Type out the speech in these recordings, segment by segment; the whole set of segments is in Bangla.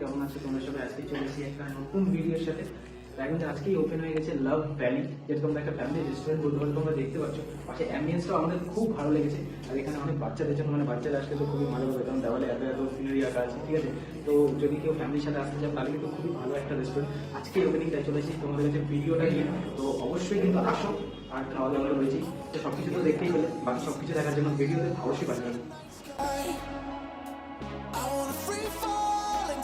কেমন আছো? তোমরা সবাই আজকে চলেছি একটা নতুন ভিডিওর সাথে। এখন আজকেই ওপেন হয়ে গেছে লাভ ভ্যালি যেটা তোমরা একটা ফ্যামিলি রেস্টুরেন্ট বলতে পারো, তোমরা দেখতে পাচ্ছ। পাশে অ্যাম্বিয়েন্সটা আমাদের খুব ভালো লেগেছে। আর এখানে অনেক বাচ্চাদের জন্য মানে বাচ্চারা আসলে তো খুবই ভালো হবে, কারণ দেওয়ালে এত এত সিনারি আঁকা আছে, ঠিক আছে? তো যদি কেউ ফ্যামিলির সাথে আসতে চান তাহলে কিন্তু খুবই ভালো একটা রেস্টুরেন্ট আজকে ওপেনিংটা তাই চলেছি তোমাদের কাছে ভিডিওটা নিয়ে। তো অবশ্যই কিন্তু আসো, আর খাওয়া দাওয়া রয়েছি তো সব কিছু তো দেখতেই পেলে, বাকি সব কিছু দেখার জন্য ভিডিওতে অবশ্যই পাঠাবেন I wanna free fall.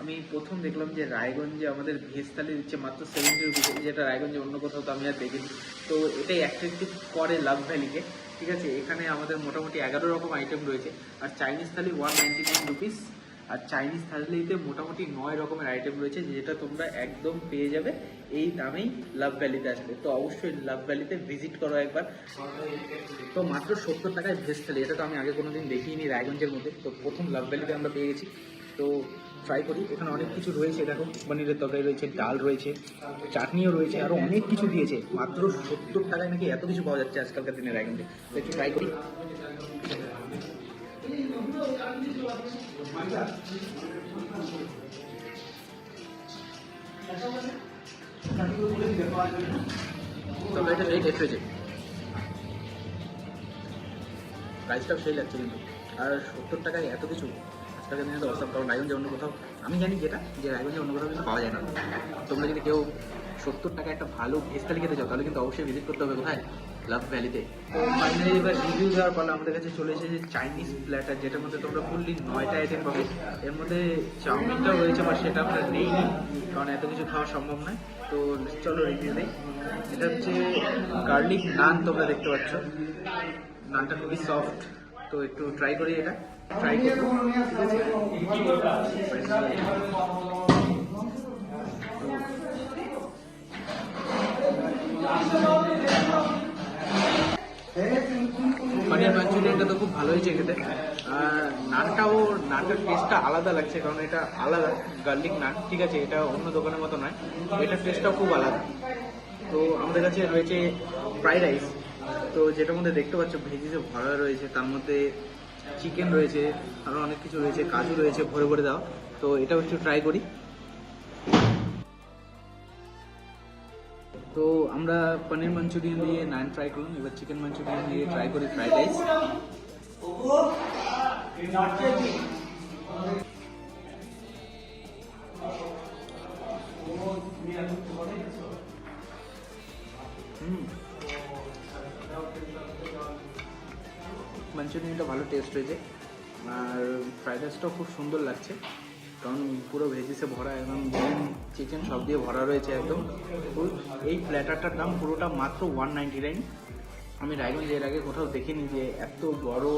আমি প্রথম দেখলাম যে রায়গঞ্জে আমাদের ভেজ থালি দিচ্ছে মাত্র সেভেন্টি রুপিস যেটা রায়গঞ্জে অন্য কোথাও তো আমি আর দেখিনি। তো এটাই অ্যাট্রাক্টিভ করে লাভ ভ্যালিকে ঠিক আছে? এখানে আমাদের মোটামুটি এগারো রকম আইটেম রয়েছে। আর চাইনিজ থালি ওয়ান নাইনটি নাইন রুপিস আর চাইনিজ থালিতে মোটামুটি নয় রকমের আইটেম রয়েছে, যেটা তোমরা একদম পেয়ে যাবে এই দামেই লাভ ভ্যালিতে আসবে। তো অবশ্যই লাভ ভ্যালিতে ভিজিট করো একবার। তো মাত্র সত্তর টাকায় ভেজ থালি এটা তো আমি আগে কোনো দিন দেখিনি রায়গঞ্জের মধ্যে। তো প্রথম লাভ ভ্যালিতে আমরা পেয়ে গেছি। তো ট্রাই করি। এখানে অনেক কিছু রয়েছে, দেখো, পনিরের তরকারি রয়েছে, ডাল রয়েছে, চাটনিও রয়েছে আরও অনেক কিছু দিয়েছে। মাত্র সত্তর টাকায় নাকি এত কিছু পাওয়া যাচ্ছে আজকালকার দিনের রায়গঞ্জে একটু ট্রাই করি। প্রাইসটাও সেই লাগছে কিন্তু। আর সত্তর টাকায় এত কিছু? দিনে তো অসম কারণ রায়গঞ্জে অন্য কোথাও। আমি জানি যেটা, যে রায়গঞ্জে অন্য কোথাও কিন্তু পাওয়া যায় না। তোমরা যদি কেউ সত্তর টাকা একটা ভালো ভেজ থালি খেতে চাও, তাহলে কিন্তু অবশ্যই ভিজিট করতে হবে কোথায়? লাভ ভ্যালিতে ফাইনালি এবার রিভিউ দেওয়ার পর আমাদের কাছে চলে এসেছে চাইনিজ প্ল্যাটার যেটার মধ্যে তোমরা ফুললি নয়টা আইটেম পাবে। এর মধ্যে চাউমিনটাও রয়েছে বা সেটা আমরা নেইনি, কারণ এত কিছু খাওয়া সম্ভব নয়। তো চলো রিভিউ দিই। এটা হচ্ছে গার্লিক নান তোমরা দেখতে পাচ্ছ। নানটা খুবই সফট তো একটু ট্রাই করি এটা। ট্রাই করব। পানির মাঞ্চুরিয়ানটা তো খুব ভালো হয়েছে খেতে। আর নানটাও নানটার টেস্টটা আলাদা লাগছে কারণ এটা আলাদা। গার্লিক নান ঠিক আছে এটা অন্য দোকানের মতো নয় এটার টেস্টটাও খুব আলাদা। তো আমাদের কাছে রয়েছে ফ্রাইড রাইস তো যেটার মধ্যে দেখতে পাচ্ছ ভেজিসে ভরা রয়েছে, তার মধ্যে চিকেন রয়েছে আরও অনেক কিছু রয়েছে, কাজু রয়েছে, ভরে ভরে দাও। তো এটাও একটু ট্রাই করি। তো আমরা পনির মাঞ্চুরিয়ান দিয়ে নান ট্রাই করলাম, এবার চিকেন মাঞ্চুরিয়ান দিয়ে ট্রাই করি ফ্রাইড রাইস হুম। মাঞ্চুরিয়ানটা ভালো টেস্ট হয়েছে। আর ফ্রাইড রাইসটাও খুব সুন্দর লাগছে। কারণ পুরো ভেজিসে ভরা এবং চিকেন সব দিয়ে ভরা রয়েছে একদম এই প্ল্যাটারটার দাম পুরোটা মাত্র ওয়ান নাইনটি নাইন আমি রায়গঞ্জ এর আগে কোথাও দেখিনি যে এত বড়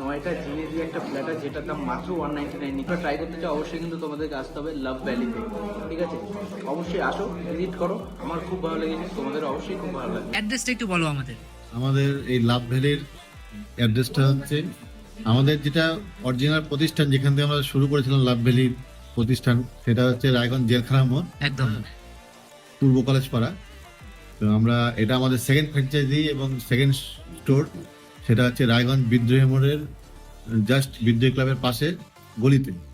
নয়টা জিনিস দিয়ে একটা প্ল্যাটার যেটার দাম মাত্র ওয়ান নাইনটি নাইন এটা ট্রাই করতে চাও অবশ্যই কিন্তু তোমাদেরকে আসতে হবে লাভ ভ্যালিতে ঠিক আছে? অবশ্যই আসো ভিজিট করো। আমার খুব ভালো লেগেছে। তোমাদের অবশ্যই খুব ভালো লাগে অ্যাড্রেসটা একটু বলো আমাদের। আমাদের এই লাভ ভ্যালির অ্যাড্রেসটা হচ্ছে আমাদের যেটা অরিজিনাল প্রতিষ্ঠান যেখান থেকে আমরা শুরু করেছিলাম লাভ ভ্যালির প্রতিষ্ঠান সেটা হচ্ছে রায়গঞ্জ জেলখানা মোড়। একদম। পূর্ব কলেজ পাড়া। তো আমরা এটা আমাদের সেকেন্ড ফ্র্যাঞ্চাইজি এবং সেকেন্ড স্টোর সেটা হচ্ছে রায়গঞ্জ বিদ্রোহী মোড়ের জাস্ট বিদ্রোহী ক্লাবের পাশে গলিতে।